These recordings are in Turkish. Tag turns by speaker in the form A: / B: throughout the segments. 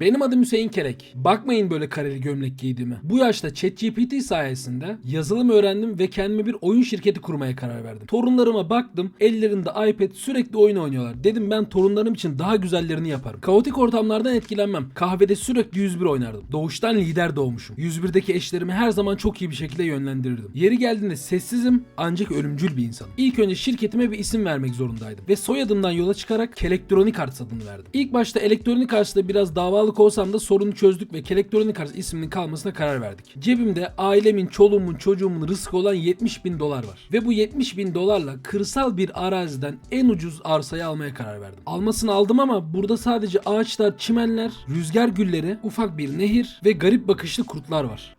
A: Benim adım Hüseyin Kelek. Bakmayın böyle kareli gömlek giydiğime. Bu yaşta ChatGPT sayesinde yazılım öğrendim ve kendime bir oyun şirketi kurmaya karar verdim. Torunlarıma baktım. Ellerinde iPad sürekli oyun oynuyorlar. Dedim ben torunlarım için daha güzellerini yaparım. Kaotik ortamlardan etkilenmem. Kahvede sürekli 101 oynardım. Doğuştan lider doğmuşum. 101'deki eşlerimi her zaman çok iyi bir şekilde yönlendirirdim. Yeri geldiğinde sessizim ancak ölümcül bir insanım. İlk önce şirketime bir isim vermek zorundaydım. Ve soyadımdan yola çıkarak Kelektronik Arts adını verdim. İlk başta Elektronik Arts'ta biraz davalık olsam da sorunu çözdük ve Kelektronik Arts isminin kalmasına karar verdik. Cebimde ailemin, çoluğumun, çocuğumun rızkı olan 70 bin dolar var. Ve bu 70 bin dolarla kırsal bir araziden en ucuz arsayı almaya karar verdim. Almasını aldım ama burada sadece ağaçlar, çimenler, rüzgar gülleri, ufak bir nehir ve garip bakışlı kurtlar var.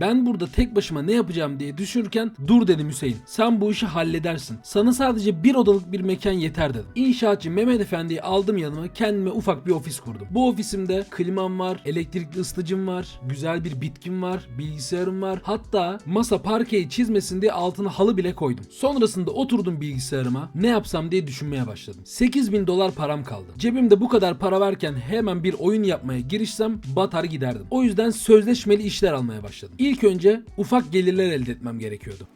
A: Ben burada tek başıma ne yapacağım diye düşünürken dur dedim Hüseyin. Sen bu işi halledersin. Sana sadece bir odalık bir mekan yeter dedim. İnşaatçı Mehmet Efendi'yi aldım yanıma kendime ufak bir ofis kurdum. Bu ofisimde klimam var, elektrikli ısıtıcım var, güzel bir bitkim var, bilgisayarım var. Hatta masa parkeyi çizmesin diye altına halı bile koydum. Sonrasında oturdum bilgisayarıma ne yapsam diye düşünmeye başladım. 8000 bin dolar param kaldı. Cebimde bu kadar para varken hemen bir oyun yapmaya girişsem batar giderdim. O yüzden sözleşmeli işler almaya başladım. İlk önce ufak gelirler elde etmem gerekiyordu.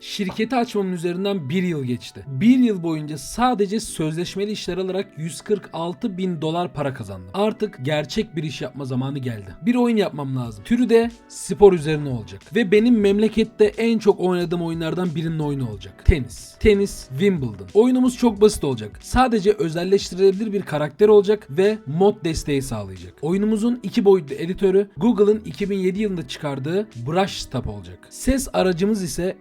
A: Şirketi açmamın üzerinden bir yıl geçti. Bir yıl boyunca sadece sözleşmeli işler alarak 146 bin dolar para kazandım. Artık gerçek bir iş yapma zamanı geldi. Bir oyun yapmam lazım. Türü de spor üzerine olacak. Ve benim memlekette en çok oynadığım oyunlardan birinin oyunu olacak. Tenis. Tenis Wimbledon. Oyunumuz çok basit olacak. Sadece özelleştirilebilir bir karakter olacak ve mod desteği sağlayacak. Oyunumuzun iki boyutlu editörü Google'ın 2007 yılında çıkardığı Brushstop olacak. Ses aracımız ise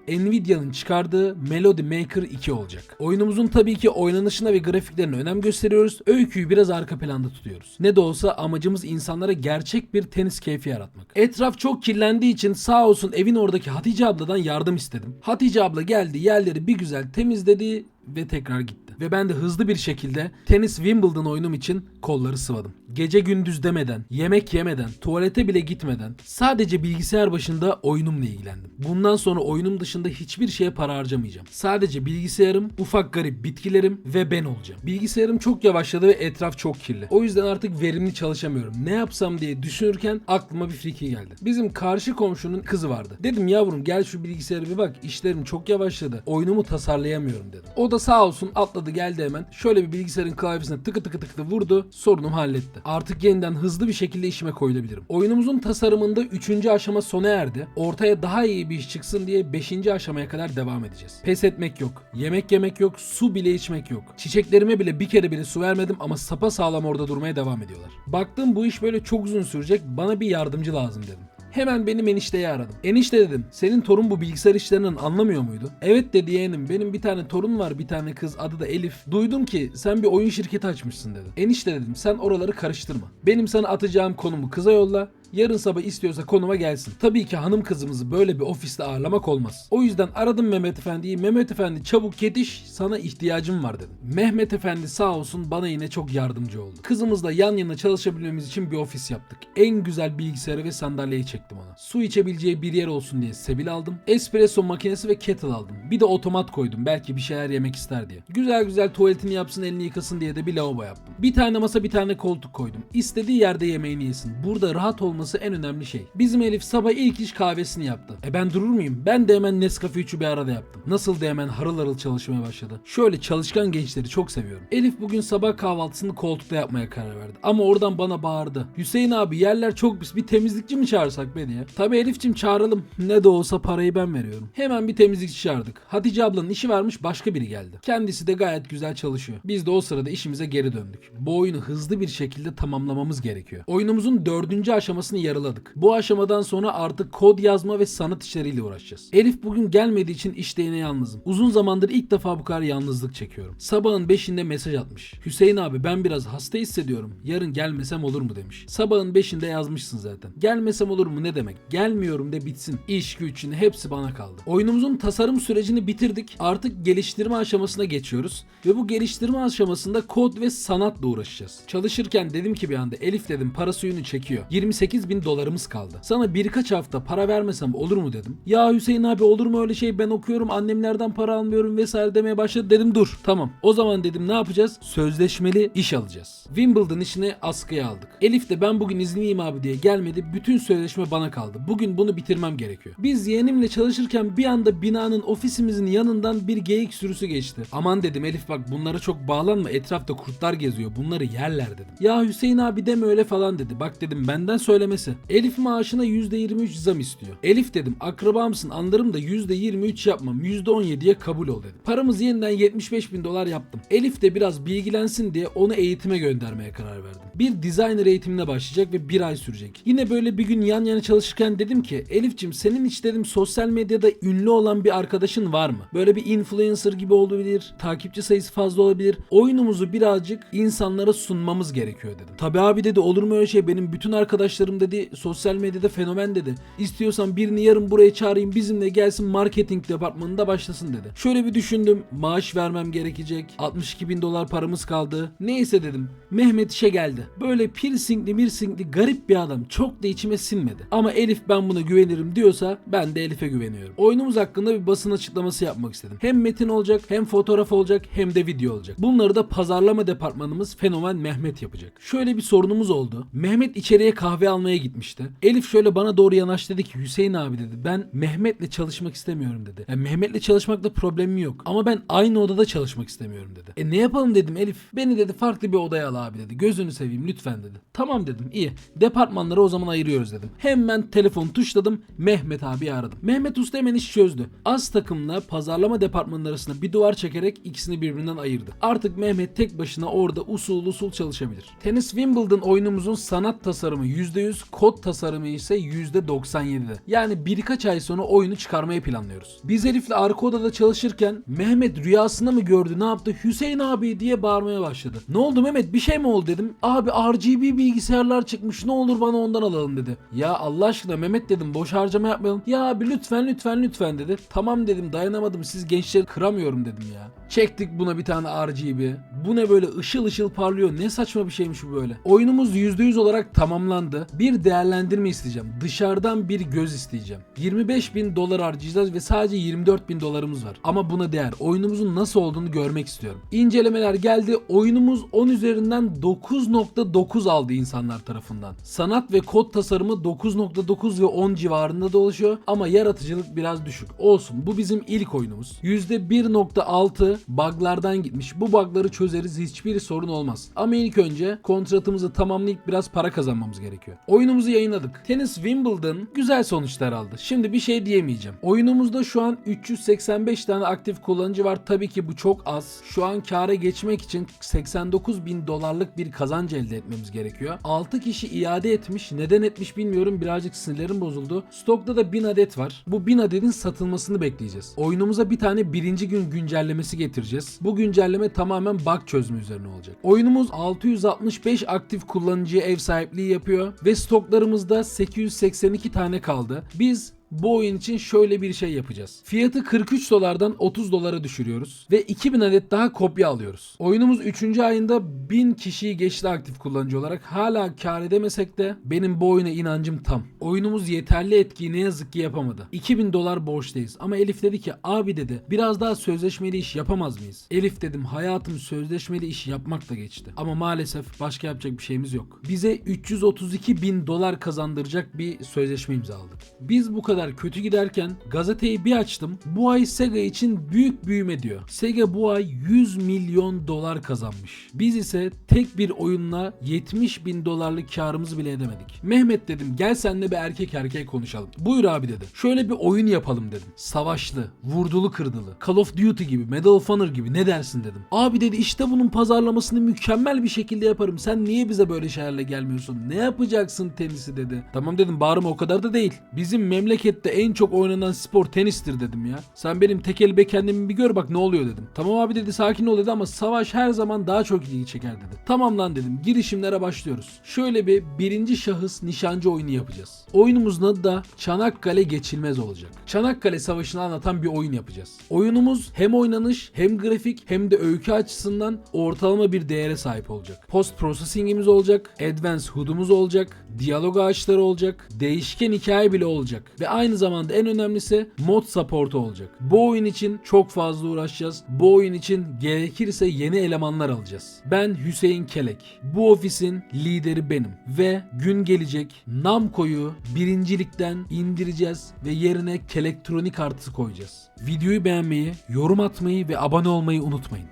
A: Nvidia'nın çıkardığı Melody Maker 2 olacak. Oyunumuzun tabii ki oynanışına ve grafiklerine önem gösteriyoruz. Öyküyü biraz arka planda tutuyoruz. Ne de olsa amacımız insanlara gerçek bir tenis keyfi yaratmak. Etraf çok kirlendiği için sağ olsun evin oradaki Hatice abladan yardım istedim. Hatice abla geldi yerleri bir güzel temizledi ve tekrar gitti. Ve ben de hızlı bir şekilde tenis Wimbledon oyunum için kolları sıvadım. Gece gündüz demeden, yemek yemeden, tuvalete bile gitmeden sadece bilgisayar başında oyunumla ilgilendim. Bundan sonra oyunum dışında hiçbir şeye para harcamayacağım. Sadece bilgisayarım, ufak garip bitkilerim ve ben olacağım. Bilgisayarım çok yavaşladı ve etraf çok kirli. O yüzden artık verimli çalışamıyorum. Ne yapsam diye düşünürken aklıma bir fikir geldi. Bizim karşı komşunun kızı vardı. Dedim yavrum gel şu bilgisayara bir bak işlerim çok yavaşladı. Oyunumu tasarlayamıyorum dedim. O da sağ olsun atladı geldi hemen. Şöyle bir bilgisayarın klavyesine tıkı tıkı tıkı vurdu. Sorunumu halletti. Artık yeniden hızlı bir şekilde işime koyulabilirim. Oyunumuzun tasarımında 3. aşama sona erdi. Ortaya daha iyi bir iş çıksın diye 5. aşamaya kadar devam edeceğiz. Pes etmek yok. Yemek yemek yok. Su bile içmek yok. Çiçeklerime bile bir kere bile su vermedim ama sapa sağlam orada durmaya devam ediyorlar. Baktım bu iş böyle çok uzun sürecek. Bana bir yardımcı lazım dedim. Hemen benim enişteyi aradım. Enişte dedim senin torun bu bilgisayar işlerinden anlamıyor muydu? Evet dedi yeğenim benim bir tane torun var bir tane kız adı da Elif. Duydum ki sen bir oyun şirketi açmışsın dedim. Enişte dedim sen oraları karıştırma. Benim sana atacağım konumu kıza yolla. Yarın sabah istiyorsa konuma gelsin. Tabii ki hanım kızımızı böyle bir ofiste ağırlamak olmaz. O yüzden aradım Mehmet Efendi'yi. Mehmet Efendi çabuk yetiş sana ihtiyacım var dedim. Mehmet Efendi sağ olsun bana yine çok yardımcı oldu. Kızımızla yan yana çalışabilmemiz için bir ofis yaptık. En güzel bilgisayarı ve sandalyeyi çektim ona. Su içebileceği bir yer olsun diye sebil aldım. Espresso makinesi ve kettle aldım. Bir de otomat koydum belki bir şeyler yemek ister diye. Güzel güzel tuvaletini yapsın elini yıkasın diye de bir lavabo yaptım. Bir tane masa bir tane koltuk koydum. İstediği yerde yemeğini yesin. Burada rahat olması en önemli şey. Bizim Elif sabah ilk iş kahvesini yaptı. E ben durur muyum? Ben de hemen Nescafe 3'ü bir arada yaptım. Nasıl da hemen harıl harıl çalışmaya başladı. Şöyle çalışkan gençleri çok seviyorum. Elif bugün sabah kahvaltısını koltukta yapmaya karar verdi. Ama oradan bana bağırdı. Hüseyin abi yerler çok pis bir temizlikçi mi çağırsak be diye. Tabi Elif'cim çağıralım. Ne de olsa parayı ben veriyorum. Hemen bir temizlikçi çağırdık. Hatice ablanın işi varmış başka biri geldi. Kendisi de gayet güzel çalışıyor. Biz de o sırada işimize geri döndük. Bu oyunu hızlı bir şekilde tamamlamamız gerekiyor. Oyunumuzun dördüncü aşamasını yarıladık. Bu aşamadan sonra artık kod yazma ve sanat işleriyle uğraşacağız. Elif bugün gelmediği için işte yine yalnızım. Uzun zamandır ilk defa bu kadar yalnızlık çekiyorum. Sabahın 5'inde mesaj atmış. Hüseyin abi ben biraz hasta hissediyorum. Yarın gelmesem olur mu demiş. Sabahın 5'inde yazmışsın zaten. Gelmesem olur mu ne demek? Gelmiyorum de bitsin. İş yine hepsi bana kaldı. Oyunumuzun tasarım sürecini bitirdik. Artık geliştirme aşamasına geçiyoruz. Ve bu geliştirme aşamasında kod ve sanatla uğraşacağız. Çalışırken dedim ki bir anda Elif dedim para suyunu çekiyor. 28 28 bin dolarımız kaldı. Sana birkaç hafta para vermesem olur mu dedim. Ya Hüseyin abi olur mu öyle şey ben okuyorum annemlerden para almıyorum vesaire demeye başladı dedim dur tamam. O zaman dedim ne yapacağız? Sözleşmeli iş alacağız. Wimbledon işini askıya aldık. Elif de ben bugün izinliyim abi diye gelmedi. Bütün sözleşme bana kaldı. Bugün bunu bitirmem gerekiyor. Biz yeğenimle çalışırken bir anda binanın ofisimizin yanından bir geyik sürüsü geçti. Aman dedim Elif bak bunlara çok bağlanma etrafta kurtlar geziyor bunları yerler dedim. Ya Hüseyin abi deme öyle falan dedi. Bak dedim benden söylemesi. Elif maaşına %23 zam istiyor. Elif dedim akrabamsın anlarım da %23 yapmam %17'ye kabul ol dedim. Paramızı yeniden 75 bin dolar yaptım. Elif de biraz bilgilensin diye onu eğitime göndermeye karar verdim. Bir designer eğitimine başlayacak ve bir ay sürecek. Yine böyle bir gün yan yana çalışırken dedim ki Elif'cim senin hiç dedim sosyal medyada ünlü olan bir arkadaşın var mı? Böyle bir influencer gibi olabilir, takipçi sayısı fazla olabilir. Oyunumuzu birazcık insanlara sunmamız gerekiyor dedim. Tabi abi dedi olur mu öyle şey benim bütün arkadaşlarım dedi sosyal medyada fenomen dedi. İstiyorsan birini yarın buraya çağırayım bizimle gelsin marketing departmanında başlasın dedi. Şöyle bir düşündüm maaş vermem gerekecek 62 bin dolar paramız kaldı. Neyse dedim Mehmet işe geldi. Böyle piercingli mirsingli garip bir adam çok da içime sinmedi. Ama Elif ben buna güvenirim diyorsa ben de Elif'e güveniyorum. Oyunumuz hakkında bir basın açıklaması yapmak istedim. Hem metin olacak hem fotoğraf olacak hem de video olacak. Bunları da pazarlama departmanımız Fenomen Mehmet yapacak. Şöyle bir sorunumuz oldu. Mehmet içeriye kahve almaya gitmişti. Elif şöyle bana doğru yanaştı dedi ki Hüseyin abi dedi ben Mehmet'le çalışmak istemiyorum dedi. Yani Mehmet'le çalışmakta problemim yok ama ben aynı odada çalışmak istemiyorum dedi. E ne yapalım dedim Elif. Beni dedi farklı bir odaya al abi dedi. Gözünü seveyim lütfen dedi. Tamam dedim iyi. Departmanları o zaman ayırıyoruz dedim. Hemen telefon tuşladım. Mehmet abi aradım. Mehmet Usta hemen işi çözdü. Az takımla pazarlama departmanları arasında bir duvar çekerek ikisini birbirinden ayırdı. Artık Mehmet tek başına orada usul usul çalışabilir. Tenis Wimbledon oyunumuzun sanat tasarımı %100, kod tasarımı ise %97'de. Yani birkaç ay sonra oyunu çıkarmayı planlıyoruz. Biz Elif'le arka odada çalışırken Mehmet rüyasında mı gördü ne yaptı Hüseyin abi diye bağırmaya başladı. Ne oldu Mehmet bir şey mi oldu dedim. Abi RGB bilgisayarlar çıkmış ne olur bana ondan alalım dedi. Ya Allah aşkına Mehmet dedim boş harcama yapmayalım. Ya abi lütfen lütfen lütfen dedi. Tamam dedim dayanamadım siz gençleri kıramıyorum dedim ya. Çektik buna bir tane RGB. Bu ne böyle ışıl ışıl parlıyor. Ne saçma bir şeymiş bu böyle. Oyunumuz %100 olarak tamamlandı. Bir değerlendirme isteyeceğim. Dışarıdan bir göz isteyeceğim. 25 bin dolar harcayacağız ve sadece 24 bin dolarımız var. Ama buna değer. Oyunumuzun nasıl olduğunu görmek istiyorum. İncelemeler geldi. Oyunumuz 10 üzerinden 9.9 aldı insanlar tarafından. Sanat ve kod tasarımı 9.9 ve 10 civarında dolaşıyor ama yaratıcılık biraz düşük. Olsun bu bizim ilk oyunumuz. %1.6 buglardan gitmiş. Bu bugları çözeriz hiçbir sorun olmaz. Ama ilk önce kontratımızı tamamlayıp biraz para kazanmamız gerekiyor. Oyunumuzu yayınladık. Tenis Wimbledon güzel sonuçlar aldı. Şimdi bir şey diyemeyeceğim. Oyunumuzda şu an 385 tane aktif kullanıcı var. Tabii ki bu çok az. Şu an kâra geçmek için 89 bin dolarlık bir kazanç elde etmemiz gerekiyor. 6 kişi iade etmiş. Neden etmiş bilmiyorum. Birazcık sinirlerim bozuldu. Stokta da 1000 adet var. Bu 1000 adetin satılmasını bekleyeceğiz. Oyunumuza bir tane birinci gün güncellemesi getireceğiz. Bu güncelleme tamamen bug çözme üzerine olacak. Oyunumuz 665 aktif kullanıcıya ev sahipliği yapıyor ve stoklarımızda 882 tane kaldı. Biz bu oyun için şöyle bir şey yapacağız. Fiyatı 43 dolardan 30 dolara düşürüyoruz ve 2000 adet daha kopya alıyoruz. Oyunumuz 3. ayında 1000 kişiyi geçti aktif kullanıcı olarak. Hala kar edemesek de benim bu oyuna inancım tam. Oyunumuz yeterli etkiyi ne yazık ki yapamadı. 2000 dolar borçtayız ama Elif dedi ki abi dedi biraz daha sözleşmeli iş yapamaz mıyız? Elif dedim hayatım sözleşmeli iş yapmakla geçti. Ama maalesef başka yapacak bir şeyimiz yok. Bize 332 bin dolar kazandıracak bir sözleşme imzaladık. Biz bu kadar kötü giderken gazeteyi bir açtım. Bu ay Sega için büyük büyüme diyor. Sega bu ay 100 milyon dolar kazanmış. Biz ise tek bir oyunla 70 bin dolarlık karımızı bile edemedik. Mehmet dedim gel senle bir erkek erkeğe konuşalım. Buyur abi dedi. Şöyle bir oyun yapalım dedim. Savaşlı, vurdulu kırdılı, Call of Duty gibi, Medal of Honor gibi ne dersin dedim. Abi dedi işte bunun pazarlamasını mükemmel bir şekilde yaparım. Sen niye bize böyle şeylerle gelmiyorsun? Ne yapacaksın tenisi dedi. Tamam dedim bağırma o kadar da değil. Bizim memleket memlekette en çok oynanan spor tenistir dedim ya. Sen benim tekeli bekendimi bir gör bak ne oluyor dedim. Tamam abi dedi sakin ol dedi ama savaş her zaman daha çok ilgi çeker dedi. Tamam lan dedim girişimlere başlıyoruz. Şöyle bir birinci şahıs nişancı oyunu yapacağız. Oyunumuzun adı da Çanakkale Geçilmez olacak. Çanakkale Savaşı'nı anlatan bir oyun yapacağız. Oyunumuz hem oynanış hem grafik hem de öykü açısından ortalama bir değere sahip olacak. Post processing'imiz olacak, advanced HUD'umuz olacak, diyalog ağaçları olacak, değişken hikaye bile olacak ve aynı zamanda en önemlisi mod support'u olacak. Bu oyun için çok fazla uğraşacağız. Bu oyun için gerekirse yeni elemanlar alacağız. Ben Hüseyin Kelek. Bu ofisin lideri benim ve gün gelecek Namco'yu birincilikten indireceğiz ve yerine Kelektronik artısı koyacağız. Videoyu beğenmeyi, yorum atmayı ve abone olmayı unutmayın.